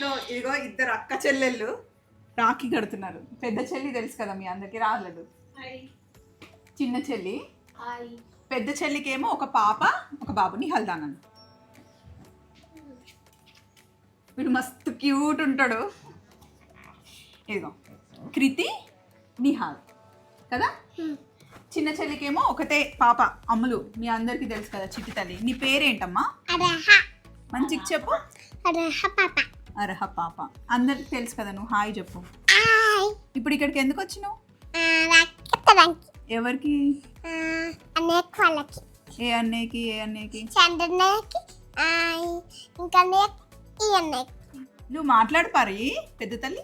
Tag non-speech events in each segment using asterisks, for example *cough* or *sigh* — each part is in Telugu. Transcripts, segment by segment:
ఇంట్లో ఇదిగో ఇద్దరు అక్క చెల్లెళ్ళు రాఖీ కడుతున్నారు. పెద్ద చెల్లి తెలుసు కదా మీ అందరికి రాలేదు చిన్న చెల్లి. పెద్ద చెల్లికి ఏమో ఒక పాప ఒక బాబుని హల్దానన్ వీడు మస్తు క్యూట్ ఉంటాడు. ఇదిగో కృతి నిహాల్. కదా? చిన్న చెల్లికేమో ఒకటే పాప అమ్ములు. మీ అందరికీ తెలుసు కదా చిట్టి తల్లి. నీ పేరేంటమ్మా? మంచిగా చెప్పు. పాప. అర్హ పాప. అందరికి తెలుసు కదా నువ్వు హాయ్ చెప్పు. ఇప్పుడు ఇక్కడికి ఎందుకు వచ్చినావు? ఎవరికి? అనేక వాళ్ళకి. ఏ అన్నయ్యకి ఏ అన్నయ్యకి? చంద్రన్నయ్యకి ఇంకా అన్నయ్యకి ఈ అన్నయ్యకి. నువ్వు మాట్లాడు పారి పెద్ద తల్లి.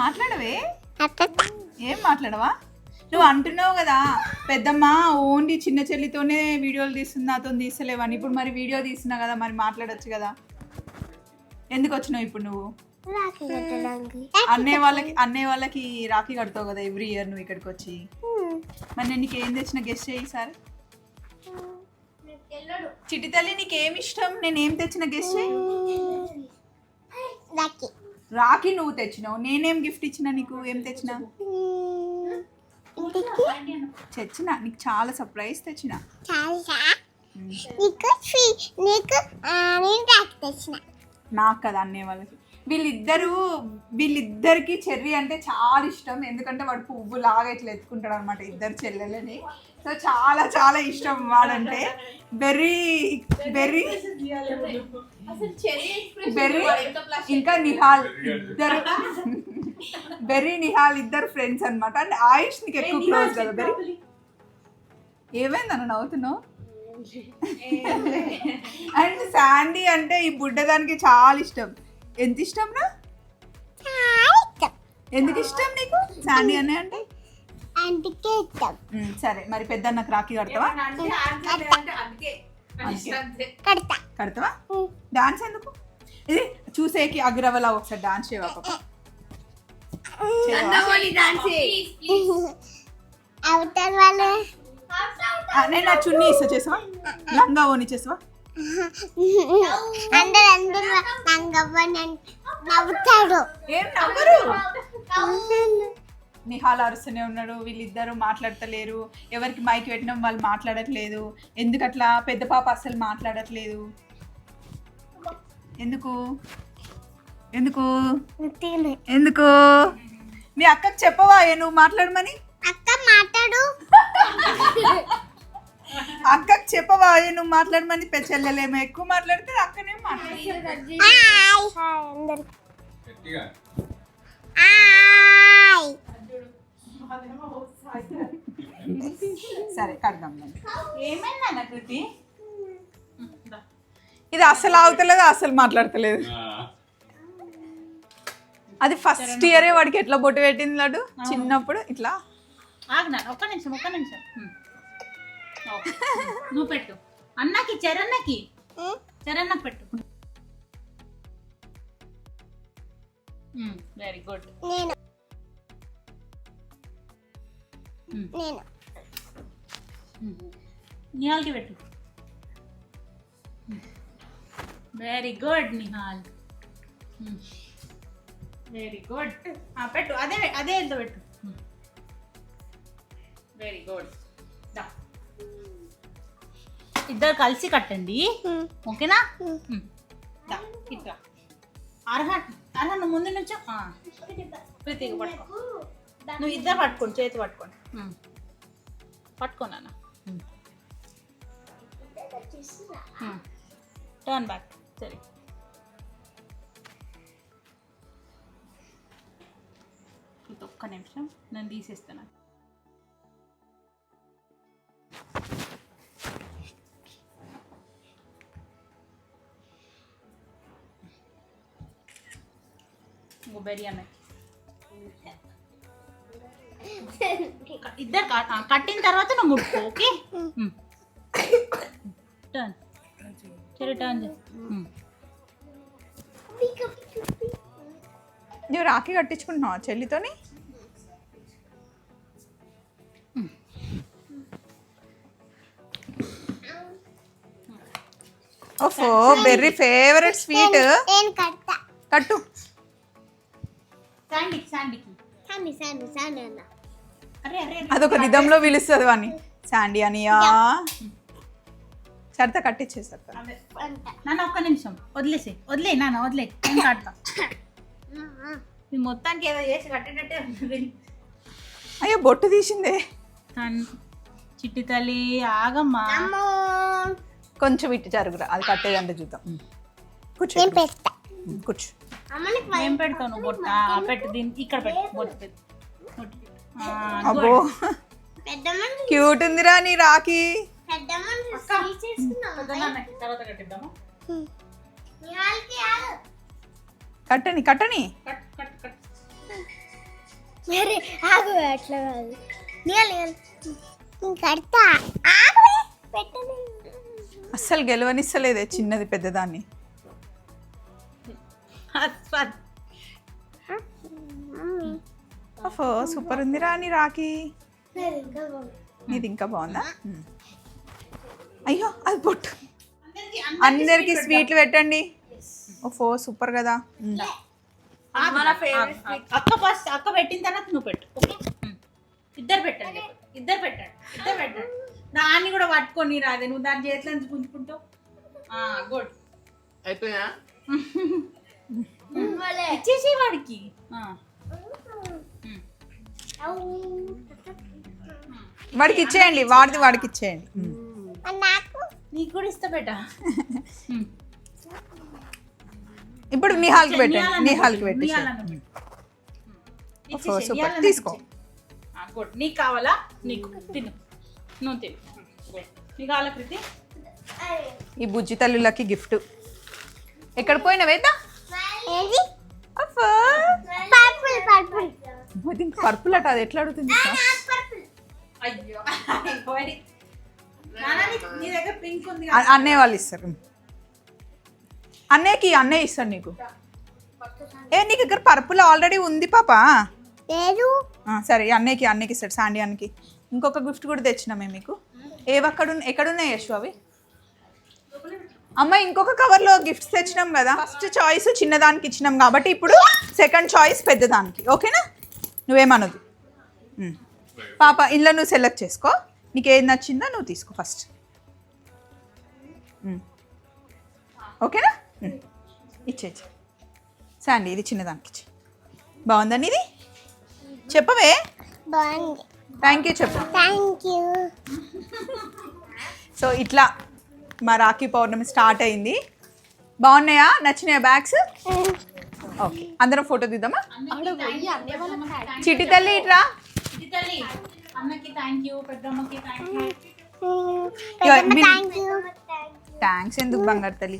మాట్లాడవే. ఏం మాట్లాడవా? నువ్వు అంటున్నావు కదా పెద్దమ్మ ఓన్లీ చిన్న చెల్లితోనే వీడియోలు తీస్తుంది నాతో తీస్తలేవని ఇప్పుడు మరి వీడియో తీస్తున్నా కదా మరి మాట్లాడొచ్చు కదా. ఎందుకు వచ్చినావు ఇప్పుడు నువ్వు? అన్నయ్య వాళ్ళకి అన్నయ్య వాళ్ళకి రాఖీ కడతావు కదా ఎవ్రీ ఇయర్ నువ్వు ఇక్కడికి వచ్చి మరి నేను నీకు ఏం తెచ్చిన గెస్ట్ చేయి సార్ చిట్టి తల్లి నీకేం ఇష్టం? నేను ఏం తెచ్చిన గెస్ట్ చేయి? రాఖీ. నువ్వు తెచ్చినావు. నేనేం గిఫ్ట్ ఇచ్చిన నీకు? ఏం తెచ్చిన? తెచ్చిన. నీకు చాలా సర్ప్రైజ్ తెచ్చిన. నీకు నీకు తెచ్చిన. నాకు కదా అన్నే వాళ్ళకి వీళ్ళిద్దరూ వీళ్ళిద్దరికి చెర్రీ అంటే చాలా ఇష్టం. ఎందుకంటే వాడు పువ్వు లాగా ఇట్లా ఎత్తుకుంటాడు అనమాట ఇద్దరు చెల్లెలని. సో చాలా చాలా ఇష్టం వాడంటే. బెర్రీ బెర్రీ బెర్రీ ఇంకా నిహాల్ ఇద్దరు. బెర్రీ నిహాల్ ఇద్దరు ఫ్రెండ్స్ అనమాట అంటే ఆయుష్ నీకు ఎక్కువ క్లోజ్ కదా బెర్రీ? ఏమైందన్న నవ్వుతున్నావు? *laughs* అండ్ శాండీ అంటే ఈ బుడ్డదానికి చాలా ఇష్టం. ఎంత ఇష్టం రా? చాలా ఇష్టం ఎందుకు ఇష్టం నీకు? శాండీ అనే అంటే? అందుకే ఇష్టం. సరే మరి పెద్దన్నకు రాఖీ కడతావా? కడతా. కడతావా? డాన్స్ ఎందుకు? ఇది చూసేకి అగ్రవలా ఒకసారి డాన్స్ చేయవా పాప? *laughs* అవతల వాళ్ళు. నేను నా చున్నీ ఇస్తా చేసావా? లంగా ఓని చేసావా? అందరు అందరు నంగవ్వని నవ్వుతాడు ఏం నవ్వరు? నిహాల్ అరుస్తూనే ఉన్నాడు వీళ్ళిద్దరూ మాట్లాడతలేరు. ఎవరికి మైక్ పెట్టినాం వాళ్ళు మాట్లాడట్లేదు. ఎందుకు అట్లా పెద్ద పాప అసలు మాట్లాడట్లేదు. ఎందుకు? ఎందుకు. ఎందుకు? మీ అక్కకి చెప్పవా నువ్వు మాట్లాడమని? అక్క మాట్లాడు. అక్కకి చెప్పవా నువ్వు మాట్లాడమని పెద్ద చెల్లెలేమో ఎక్కువ మాట్లాడితే అక్కనే మాట్లాడు హాయ్ హాయ్ అందరికి గట్టిగా. హాయ్ సరే కడదాం ఏమైందా కృతి? ఇది అసలు ఆగుతలేదు అసలు మాట్లాడతలేదు. అది ఫస్ట్ ఇయరే వాడికి ఎట్లా బొట్టు పెట్టింది లాడు చిన్నప్పుడు ఇట్లా ఆగ్నా ఒక్క నిమిషం ఒక్క నిమిషం. నువ్వు పెట్టు. అన్నకి చరణ్కి. చరణ్కి పెట్టు. వెరీ గుడ్ నేను. నేను. నిహాల్కి పెట్టు. Very good Nihal. Very good పెట్టు అదే అదే ఎంత పెట్టు. వెరీ గుడ్ ఇద్దరు కలిసి కట్టండి. ఓకేనా? Hmm. దా, ఇట్లా. అర్హ అర్హ నువ్వు ముందు నుంచో. ఆ. ప్రీతిగా పట్టుకో. నువ్వు ఇద్దరు పట్టుకోండి చేతి పట్టుకోండి. Hmm. పట్టుకో నాన్న. టర్న్ బ్యాక్ సరే. ఒక్క నిమిషం నేను తీసేస్తాను. బిర్యానీ. ఇద్దరు కట్టిన తర్వాత నువ్వు ముట్టుకో ఓకే? టర్న్ సరే టర్న్. నువ్వు రాఖీ కట్టించుకుంటున్నావా చెల్లితోని? ఓఫో బెర్రీ ఫేవరెట్ స్వీట్ కట్టు. శాండీకి శాండీకి సాండి సాండి సాండి అన్న అరే అరే. అదొక రిధంలో పిలుస్తుంది వాడిని శాండీ అనియా సరిత. అంట నాన్న ఒక్క నిమిషం. వదిలేసి వదిలే నాన్న వదిలే నేను కడతా మీ మొత్తానికి ఏదో చేసి కట్టేటట్టే ఉంటుంది అయ్యో బొట్టు తీసిందే. తన్- చిట్టి తల్లి ఆగమ్మా. అమ్మో. కొంచెం ఇటు జరుగురా. అది కట్టేదంటే చూద్దాం. ఉమ్. కూర్చో. నేను ఇప్పుడు. పెడతా ఉమ్, కూర్చో అమ్మని ఏం పెడతావు నువ్వు బొట్ట. ఆ, పెట్టు దీన్ని ఇక్కడ పెట్టు బొట్టు అబ్బో. క్యూట్ ఉందిరా నీ రాఖీ. కట్టని కట్టని. Cut cut cut. మరి ఆగు అట్లా కాదు. కడతా. అస్సలు గెలవనిస్తలేదే చిన్నది పెద్దదాన్ని. ఓహో సూపర్ ఉందిరా నీ రాఖీ. నేను ఇంకా బాగుంది. నీది ఇంకా బాగుందా ఉమ్. అయ్యో అది బొట్టు. అందరికీ అందరికి స్వీట్లు పెట్టండి. ఓఫో సూపర్ కదా. ఉమ్. అక్క ఫస్ట్ అక్క పెట్టిన తర్వాత నువ్వు పెట్టు. ఇద్దరు పెట్టండి. ఇద్దరు పెట్టండి. ఇద్దరు పెట్టండి. దాన్ని కూడా పట్టుకొని రాదే నువ్వు దాని చేతిలో నుంచి గుంజుకుంటావు గుడ్ అయిపోయా? *laughs* ఇచ్చేసి వాడికి. వాడికి ఇచ్చేయండి వాడిది వాడికి ఇచ్చేయండి. నాకు? కూడా ఇస్తా బేట. ఇప్పుడు నిహాల్కి పెట్టండి నిహాల్కి పెట్టు, పెట్టి నిహాలన్న పెట్టు. ఓహో, ఇచ్చేసేయ్, సూపర్. తీసుకో. గుడ్. నీకు కావాలా? నీకు. తిను. నువ్వు తిను. నీకు కావాలా కృతి? ఈ బుజ్జి తల్లులకి గిఫ్ట్. ఎక్కడ పోయినా వేద్దా ఏది? అబ్బా. Purple purple. దీనికి పర్పుల్ అట అది ఎట్లా అడుగుతుంది పర్పుల్ అయ్యో నీ- దగ్గర పింక్ ఉంది అన్నయ్య వాళ్ళు ఇస్తారు. అన్నయ్యకి అన్నయ్య ఇస్తాడు నీకు. ఏ నీకు ఇక్కడ పర్పుల్ ఆల్రెడీ ఉంది పాప? లేదు. ఆ, సరే అన్నయ్యకి అన్నయ్యకి ఇస్తాడు అన్నకి ఇంకొక గిఫ్ట్ కూడా తెచ్చినామే మీకు. ఏవి అక్కడ ఎక్కడున్నాయి యశు అవి? అమ్మ ఇంకొక కవర్లో గిఫ్ట్స్ తెచ్చినాం కదా. ఫస్ట్ చాయిస్ చిన్నదానికి ఇచ్చినాం కాబట్టి ఇప్పుడు సెకండ్ చాయిస్ పెద్దదానికి. ఓకేనా నువ్వేమనదు. పాప ఇంట్లో నువ్వు సెలెక్ట్ చేసుకో. నీకు ఏది నచ్చిందో నువ్వు తీసుకో ఫస్ట్. ఓకేనా? ఉమ్. ఇచ్చే ఇచ్చే. శాండీ ఇది చిన్నదానికి ఇచ్చే. బాగుందండి ఇది చెప్పవే. బాగుంది. థ్యాంక్ యూ చెప్పు. థ్యాంక్ యూ సో ఇట్లా మా రాఖీ పౌర్ణమి స్టార్ట్ అయింది. బాగున్నాయా? నచ్చినాయా బ్యాగ్స్? ఓకే. అందరం ఫోటో తీద్దామా చిట్టి తల్లి ఇట్రా. థ్యాంక్స్ ఎందుకు బంగారు తల్లి?